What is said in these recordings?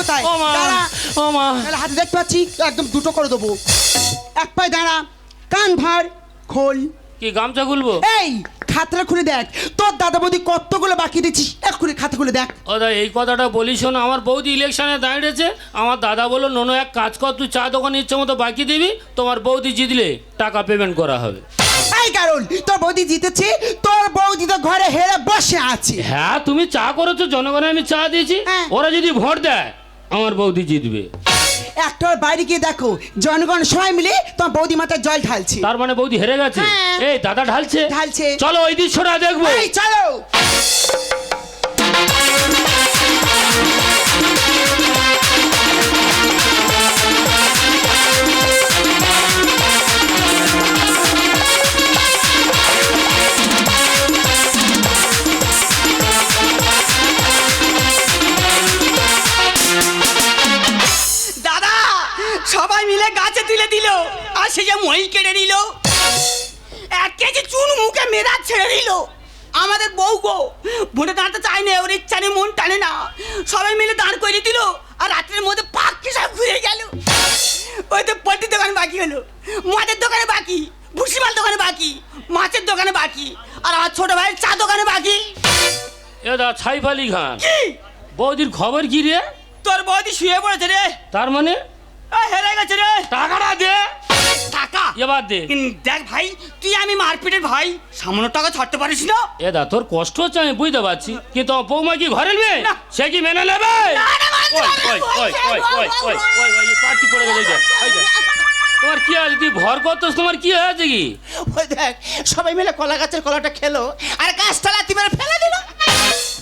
কোথায়? ও মা দাঁড়া। ও মা। তাহলে হাতে দেখতে পাচ্ছি একদম দুটো করে দেবো। এক পায়ে দাঁড়া কান ভার খোল। কি গামছা খুলবো? এই খাতাটা খুলে দেখ। তোর দাদা বৌদি কতগুলো বাকি দিচ্ছিস? এক্ষুনি খাতা খুলে দেখ। ও দা এই কথাটা বলি শোনো আমার বৌদি ইলেকশনে দাঁড়িয়েছে। আমার দাদা বলল নোনো এক কাজ কর তুই চা দোকানে ইচ্ছে মতো বাকি দিবি তোমার বৌদি জিতলে টাকা পেমেন্ট করা হবে। এই কারণ তোর বৌদি জিতেছে তোর বৌদি তো ঘরে হেরে বসে আছে। হ্যাঁ তুমি চা করেছ জনগণে আমি চা দিয়েছি। হ্যাঁ। ওরা যদি ভোট দেয় আমার বৌদি জিতবে। একটা বাইরে গিয়ে দেখো জনগণ সবাই মিলে তোমার বৌদি মাথায় জল ঢালছে। তার মানে বৌদি হেরে গেছে? হ্যাঁ। এই দাদা ঢালছে? ঢালছে। চলো ওই দৃশ্যটা দেখব। এই চলো। সে যে মই কেড়ে নিল। এক কেজি চুন মুখে মেরা ছেড়ে দিল। আমাদের বউ গো ভোটে দাঁড়াতে চায় না ওর ইচ্ছা নেই মন টানে না। সবাই মিলে দাঁড় করে দিল আর রাত্রের মধ্যে পাক সব ঘুরে গেল। ওই তো পট্টির দোকান বাকি হলো মদের দোকানে বাকি ভুসিমাল দোকানে বাকি মাছের দোকানে বাকি আর আমার ছোট ভাইয়ের চা দোকানে বাকি। এ দা ছাইফ আলী খান। কি? বৌদির খবর কি রে? তোর বৌদি শুয়ে পড়েছে রে। তার মানে? এ, হেরে গেছে রে। টাকাটা দে। এবার দে। দেখ ভাই তুই আমি মারপিটের ভাই। সামান্য টাকা ছাড়তে পারিস না? এ দা তোর কষ্ট হচ্ছে আমি বুঝতে পারছি। কিন্তু আমার বৌমা কি ঘরে নেবে? না। সে কি মেনে নেবে? পার্টি পড়ে গেছে, দেখ, তোমার কি আছে? তুই ভর করতেছ তোমার কি হয়েছে কি? ওই দেখ সবাই মিলে কলা গাছের কলাটা খেলো আর গাছতলা তিমারে ফেলে দিল।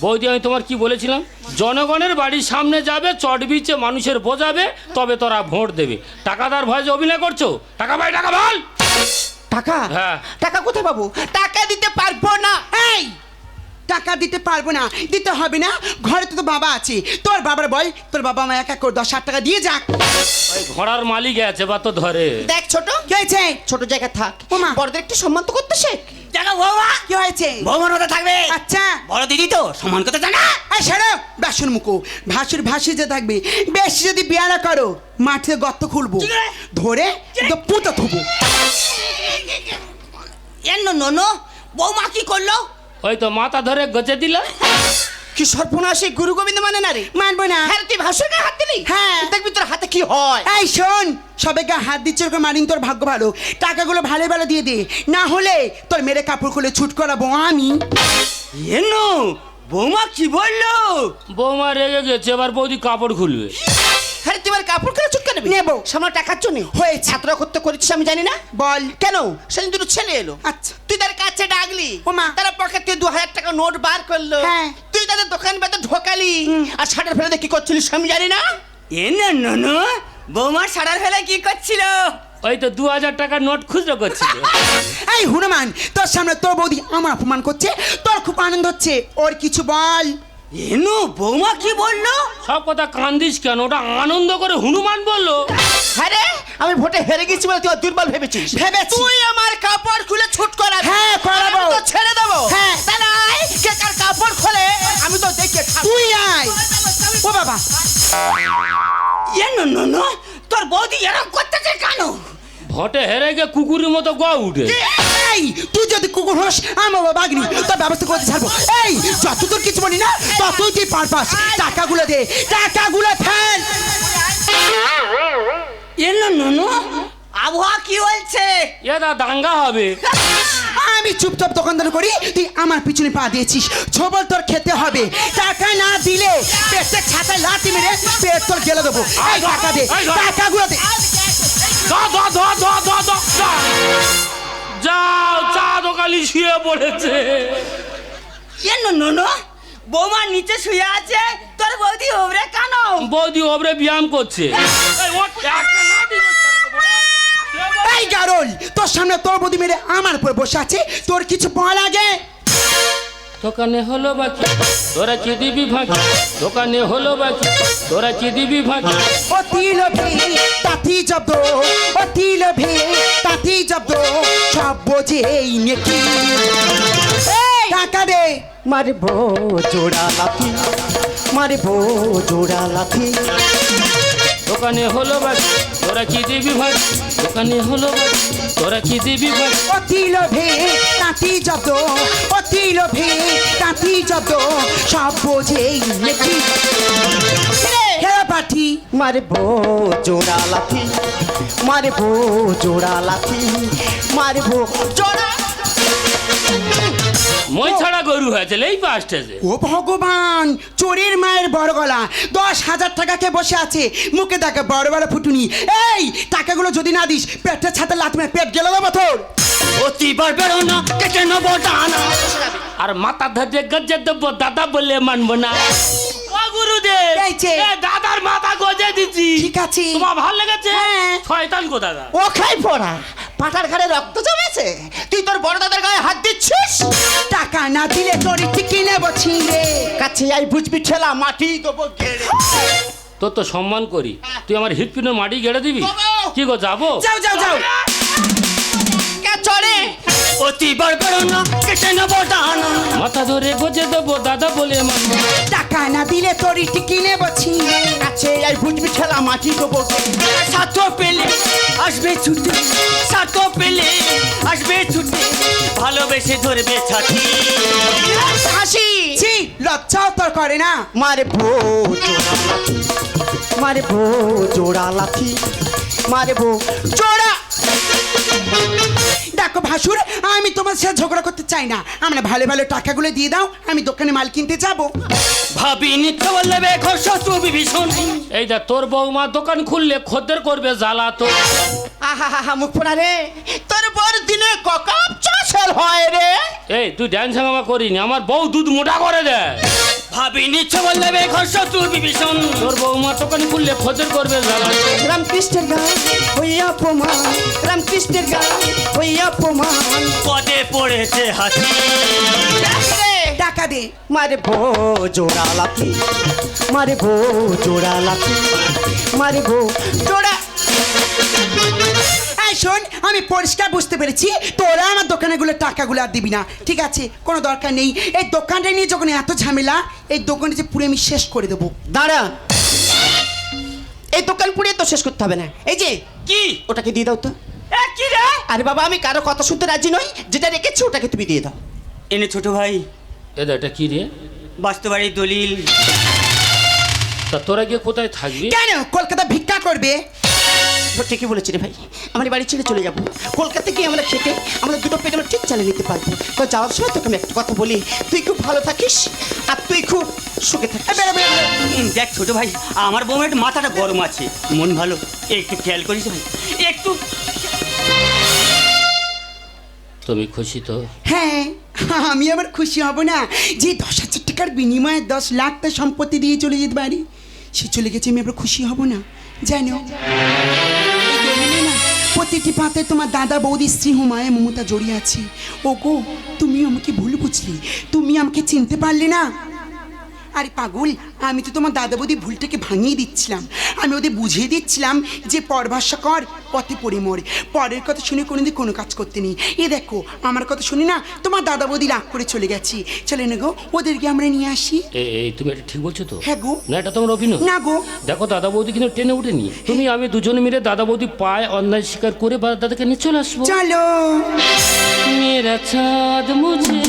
বৌদি আমি তোমার কি বলেছিলাম? জনগণের বাড়ির সামনে যাবে চট বিচে মানুষের বোঝাবে তবে তোরা ভোট দেবে। টাকাদার ভয়ে যে অভিনয় করছ? টাকা ভাই টাকা বল! টাকা? হ্যাঁ। টাকা কোথায় পাবো? টাকা দিতে পারব না। এই! টাকা দিতে পারব না। দিতে হবে না। ঘরে তো তো বাবা আছে। তোর বাবার বল তোর বাবা মা এক এক করে দশ হাজার টাকা দিয়ে যাক। ওই ঘোড়ার মালিক আছে বা তো ধরে। দেখ ছোট। কি হয়েছে ছোট জায়গায় থাক। ওমা। বড়দের একটু সম্মান তো করতে শেখ। বৌমা। কি হয়েছে? বৌমার মতো থাকবে। আচ্ছা। বড় দিদি তো সম্মান কথা জানা? আর বাসন মুখো ভাসুর ভাসি যে থাকবে বেশি যদি বিয়া না করো মাঠে গর্ত খুলবো ধরে তো পুঁতো থুবো। ননো বৌমা কি করল? ওই তো মাথা ধরে গজে দিল। কি সর্বনাশী গুরু গোবিন্দ মানে না রে? মানবো না। হ্যাঁ তুই গায়ে হাত দিলি? হ্যাঁ। দেখবি তোর হাতে কি হয়। এই শোন সবাইকে হাত দিচ্ছে ওরকম মারিন তোর ভাগ্য ভালো। টাকাগুলো ভালো ভালো দিয়ে দে। না হলে তোর মেরে কাপড় খুলে ছুট করাবো আমি। এনো বৌমা কি বলল? বৌমা রেগে গেছে এবার বৌদি কাপড় খুলবে। আরে তুই আমার কাপড় কেন চুটকে নেবি। নেব। সামনে টাকার জন্য। হয়ে ছাত্রা করতে করেছিস আমি জানি না। বল। কেন? সেদিন দুটো ছেলে এলো। আচ্ছা। তুই তার কাছে ডাকলি। ও মা। তারা পকেট থেকে দু হাজার টাকা নোট বার করল। হ্যাঁ। তুই তাদের দোকান ভেতর ঢোকালি। আর শাটার ফেলে কি করছিলিস আমি জানি না? এ না ননু বৌমা শাটার ফেলে কি করছিল? ওই তো দু হাজার টাকার নোট খুচরো করছিল। এই হনুমান তোর সামনে তোর বৌদি আমার অপমান করছে তোর খুব আনন্দ হচ্ছে ওর কিছু বল। এনু বৌমা কি বলল? সব কথা কান্দিস কেন? ওটা আনন্দ করে হনুমান বলল। আরে আমি ভোটে হেরে গেছি বলে তুই দুর্বল ভেবেছিস। ভেবেছি। তুই আমার কাপড় খুলে ছুট করাবি? হ্যাঁ, করাবো। তো ছেড়ে দেবো। হ্যাঁ। তাহলে আয়, কে কার কাপড় খোলে? আমি তো দেখে তুই আয়। ও বাবা। এ নো নো নো তোর বৌদি এরকম করতেছে কেন? ভটে হেরে গিয়ে কুকুরের মতো গ উঠে। এই তুই যদি কুকুর হোস আমার বাবা বাগনি তোর ব্যবস্থা করতে ছাড়বো। এই যত তোর কিছু বলি না ততই তুই পার পাস। টাকাগুলো দে টাকাগুলো ফেল। এ নো নো নো আবহাওয়া কি বলছে? এটা দাঙ্গা হবে। আমি চুপচাপ দোকানদার করি তুই আমার পিছনে পা দিয়েছিস। ছবল তোর খেতে হবে। টাকা না দিলে পেটের ছাতায় লাঠি মেরে পেট তোর গেলে দেবো। এই টাকা দে টাকাগুলো দে। দা। যাও চা দোকানি শুয়ে পড়েছে। এ নো নো নো বৌমা নিচে শুয়ে আছে তোর বৌদি ওবরে কেন? বৌদি ওবরে ব্যায়াম করছে। এই গারল তোর সামনে তোর বদি মেরে আমার উপর বসে আছে তোর কিছু বল লাগে? দোকানে হলো বাকি তোরা কি দিবি ফাঁকি? দোকানে হলো বাকি তোরা কি দিবি ফাঁকি? ও তিল ভে তাতি জব্দ ও তিল ভে তাতি জব্দ সব বোঝে এই নেকি। টাকা দে। মারবো জোড়া লাথি মারবো জোড়া লাথি। দোকানে হলো বাড়ি তোরা কি দিবি ভাই দোকানে হলো বাড়ি তোরা কি দিবি ভাই অতি লোভে তাঁতি যত অতি লোভে তাঁতি যত সব বোঝেই নাকি হেরা পাঠি। মারবো জোড়া লাথি মারবো জোড়া লাথি মারবো জোড়া মই ছাড়া গরু হয়েছে এই পাঁচটাছে ও ভগবান চোরের মায়ের বড় গলা। দশ হাজার টাকাকে বসে আছে? মুখে দেখে বড় বড় ফুটুনি। এই টাকাগুলো যদি না দিস পেটের ছাতে লাত মেরে পেট গেল দেবো তোর। অতিবার বেরো না কেটে নেব ডানা আর মাথা ধারে গজ্জে দেবো দাদা বললে মানবো না। ও গুরুদেব দাদার মাথা গজে দিচ্ছি ঠিক আছে। তোমার ভালো লেগেছে? হ্যাঁ। শয়তান কোথা ও খাই পড়া। পাটার ঘাড়ে রক্ত জমেছে? তুই তোর বড় দাদার গায়ে হাত দিচ্ছিস? টাকা না দিলে তোর টিকি নেব ছিঁড়ে? কাছে আই বুঝবি ঠেলা মাটি দেবো গেড়ে। তোর তো সম্মান করি। তুই আমার হৃৎপিণ্ড মাটি গেড়ে দিবি? কি গো যাব? যাও যাও যাও। অতিবার বেরো না কেটে নেব ডানা মাথা ধরে গজে দেবো দাদা বলে মানবো। টাকা না দিলে তোর টিকি নেব ছিঁড়ে কাছে আই বুঝবি ঠেলা মাটি দেবো সাথ পেলে আসবে ছুটে সাথ পেলে আসবে ছুটে ভালোবেসে ধরবে ছাতি। হাসি! ছি লজ্জাও তোর করে না। মারবো জোড়া লাথি মারবো জোড়া লাথি। মারবো। জোড়া! দেখো ভাসুর আমি তোমার সাথে ঝগড়া করতে চাই না। আমরা ভালো ভালো টাকাগুলো দিয়ে দাও আমি দোকানে মাল কিনতে যাব। ভাবি নিত্য বলবে ঘর্ষ তুমি ভীষণ। এই দেখ তোর বৌমা দোকান খুললে খদ্দের করবে জ্বালা তো। আহা হা হা মুখ পোড়া রে। তোর বর দিনে ককাপ চাষের হয় রে। এই তুই ড্যান্স হাঙ্গামা করিনি আমার বউ দুধ মোটা করে দেয়। ভাবি নিচ্ছ বলবে ঘর্ষ তুমি ভীষণ তোর বৌমা দোকান খুললে খদ্দের করবে জ্বালা। তো। রামকৃষ্ণের গান হইয়া অপমান রামকৃষ্ণের গান হইয়া অপমান। পদে পড়েছে হাতি টাকা দে মারবো জোড়া লাথি মারবো জোড়া লাথি মারবো জোড়া এই শোন আমি পরিষ্কার বুঝতে পেরেছি তোরা আমার দোকানেগুলো টাকাগুলো আর দিবি না। ঠিক আছে? কোনো দরকার নেই। এই দোকানটা নিয়ে যখন এত ঝামেলা এই দোকানে যে পুরো আমি শেষ করে দেবো। দাঁড়া। এই দোকান পুড়িয়ে তো শেষ করতে হবে না। এই যে কি? ওটাকে দিয়ে দাও তো। এ, কি রে? আরে বাবা আমি কারও কথা শুনতে রাজি নই। যেটা রেখেছি ওটাকে তুমি দিয়ে দাও। এনে ছোট ভাই। দেখ এটা কি রে? বাস্তবাড়ির দলিল। তা তোরা গিয়ে কোথায় থাকবি? কেন? কলকাতা ভিক্ষা করবে? তো ঠিকই বলেছি রে ভাই। আমার বাড়ি ছেড়ে চলে যাব। কলকাতা গিয়ে আমরা খেতে আমরা দুটো পেট আমরা ঠিক চালিয়ে নিতে পারব। তো যাওয়ার সময় তোকে আমি একটা কথা বলি তুই খুব ভালো থাকিস আর তুই খুব সুখে থাকিস। দেখ ছোট ভাই আমার বউয়ের মাথাটা গরম আছে। মন ভালো একটু খেয়াল করিস ভাই একটু। তুমি খুশি তো? হ্যাঁ আমি আবার খুশি হব না। যে দশ হাজার টাকার বিনিময়ে দশ লাখ টাকা সম্পত্তি দিয়ে চলে যেতে পারি সে চলে গেছে আমি আবার খুশি হব না। জানো? প্রতিটি পাতে তোমার দাদা বৌদি স্ত্রী হুমায় মমতা জড়িয়ে আছে। ও গো তুমি আমাকে ভুল বুঝলি। তুমি আমাকে চিনতে পারলে না? আরে পাগল আমি তো তোমার দাদা বৌদি ভুলটাকে ভাঙিয়ে দিচ্ছিলাম। আমি ওদের বুঝিয়ে দিচ্ছিলাম যে পরভাষা কর পথে পড়ে মরে। পরের কথা শুনে কোনোদিন কোনো কাজ করতে নেই। এ দেখো আমার কথা শুনি না তোমার দাদা বৌদি রাগ করে চলে গেছি। চলে না গো ওদেরকে আমরা নিয়ে আসি। এই তুমি এটা ঠিক বলছো তো? হ্যাঁ গো। না এটা তোমার অভিনয়। না গো। দেখো দাদা বৌদি কিন্তু টেনে উঠেনি। তুমি আমি দুজনে মিলে দাদা বৌদি পায় অন্যায় স্বীকার করে বা দাদাকে নিয়ে চলে আসব। চলো। মেরা চাঁদ মুঝে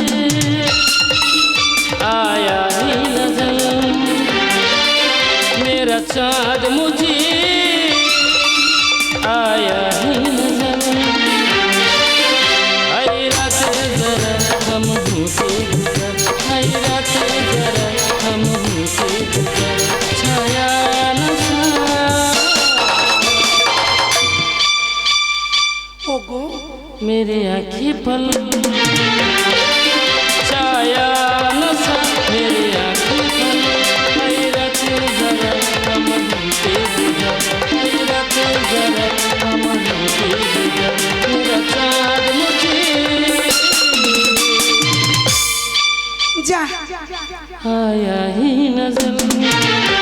आया ही नज़र मेरा चाँद मुझे आया ही नज़र हाय रात जरा हम गुजर हाय रात जरा हम गुजर छाया मेरे आँखें पल छाया नशा मेरे आँखें पल हैरत जरा हम घूमते गुजर हैरत जरा हम घूमते गुजर मेरा चाँद मुझे যা आया ही नजर